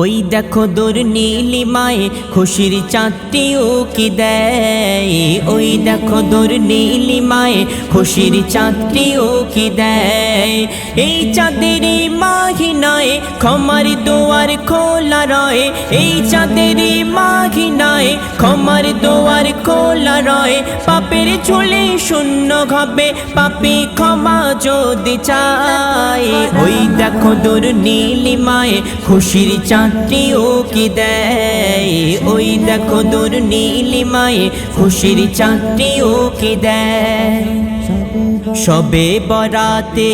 ওই দেখো দূর নীলিমায় খুশির চাঁদটি কি দেয়। ওই দেখো দূর নীলিমায় খুশির চাঁদটি কি দেয়। এই চাঁদের মাহিনায় ক্ষমার দুয়ার খোলা রয়। এই চাঁদের মাহিনায় ক্ষমার দুয়ার খোলা রয়। পাপের ঝুলে শূন্য ঘবে, পাপি ক্ষমা যদি চায়। ওই দেখো দূর নীলিমায় খুশির চাঁদটি ও কি দেয়? ওই দেখো দূর নীলিমায় খুশির চাঁদটি ও কি দেয়? সবে বরাতে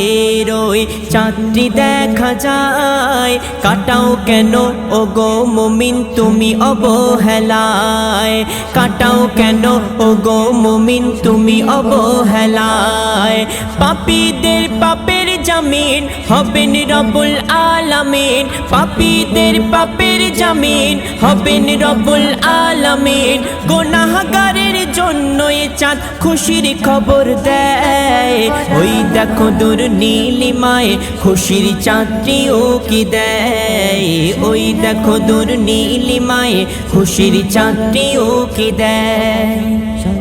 রই চাঁদটি দেখা যায়। কাটাও কেন? ও গো মুমিন, তুমি অবহেলায়। কাটাও কেন? ও গো মুমিন, তুমি অবহেলায়। পাপীদের পাপের জামিন হবেন রবুল আলামিন। পাপীদের পাপের জামিন হবেন রবুল আলামিন। গোনাহগারের জন্য এ চাঁদ খুশির খবর দেয়। ওই দেখো দূর নীলিমায় খুশির চাঁদটি কি দেয়? ওই দেখো দূর নীলিমায় খুশির চাঁদটি কি দেয়?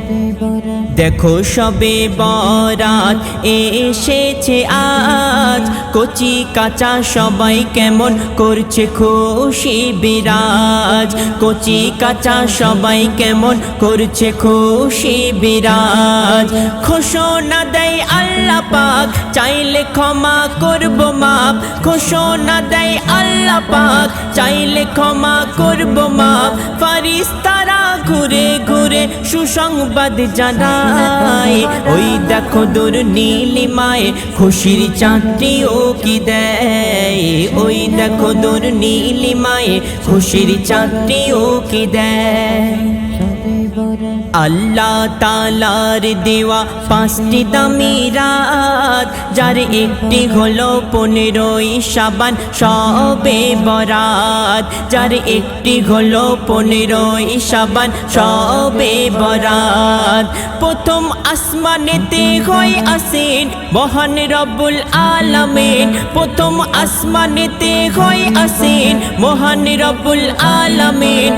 দেখো সবে বরাত এসেছে আজ। কচি কাঁচা সবাই কেমন করছে খুশি বিরাজ। কচি কাঁচা সবাই কেমন করছে খুশি বিরাজ। ঘোষণা দেয় আল্লাহ পাক, চাইলে ক্ষমা করব মাপ। ঘোষণা দেয় আল্লাহ পাক, চাইলে ক্ষমা করব মাপ। ফারিস্তারা ঘুরে ঘুরে সুসংবাদ জানায় ওই দেখো দূর নীলিমায় খুশির চাঁদটি ও কি দেয়? ওই দেখো দূর নীলিমায় খুশির চাঁদটি ও কি দেয়? আল্লাহ তালার দেওয়া পাঁচটি দামি রাত, যার একটি হলো পনেরোই সাবান সবে বরাত। যার একটি হলো পনেরোই সাবান সবে বরাত। প্রথম আসমানেতে হয় আসেন মহান রব্বুল আলামিন প্রথম আসমানেতে হয় আসেন মহান রব্বুল আলামিন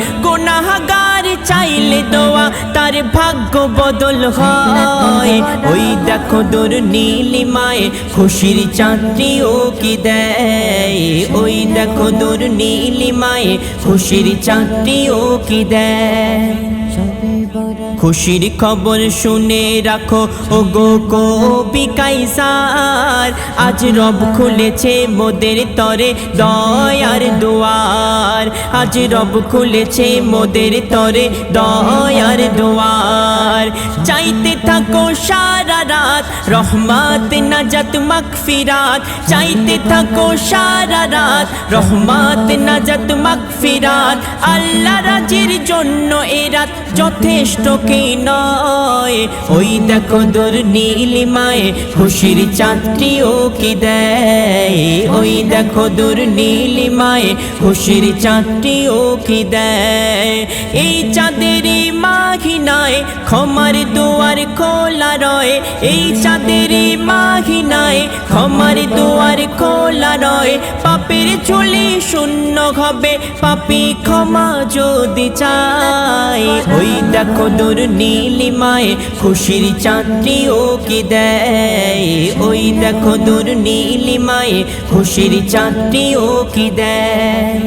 গুনাহগার চাইলে দোয়া, তার ভাগ্য বদল হয়। ওই দেখো দূর নীলিমায় খুশির চাঁদটি ও কি দেয়? ওই দেখো দূর নীলিমায় খুশির চাঁদটি ও কি দেয়? খুশির খবর শুনে রাখো। ও গো কবি কাইসার, আজ রব খুলেছে মোদের তরে দয়ার দুয়ার। আজ রব খুলেছে মোদের তরে দয়ার দুয়ার। চাইতে থাকো সারা রাত, রহমাত নাজাত মাগফিরাত। চাইতে থাকো সারা রাত, রহমাত নাজাত মাগফিরাত। আল্লাহ রাজের জন্য এ যথেষ্ট কি নয়? ওই দেখো দূর নীলিমায় খুশির চাঁদটি ও কি দেয়? ওই দেখো দূর নীলিমায় খুশির চাঁদটি ও কি দেয়? এই চাঁদের মাঘিনায় ক্ষমার দুয়ার খোলা রয়। এই চাঁদের মাঘিনায় ক্ষমার দুয়ার খোলা রয়। পাপের ঝুলি শূন্য হবে, পাপি ক্ষমা যদি চায়। ওই দেখো দূর নীলিমায়, খুশির চাঁদটি ও কি দেয়? ওই দেখো দূর নীলিমায়, খুশির চাঁদটি ও কি দেয়?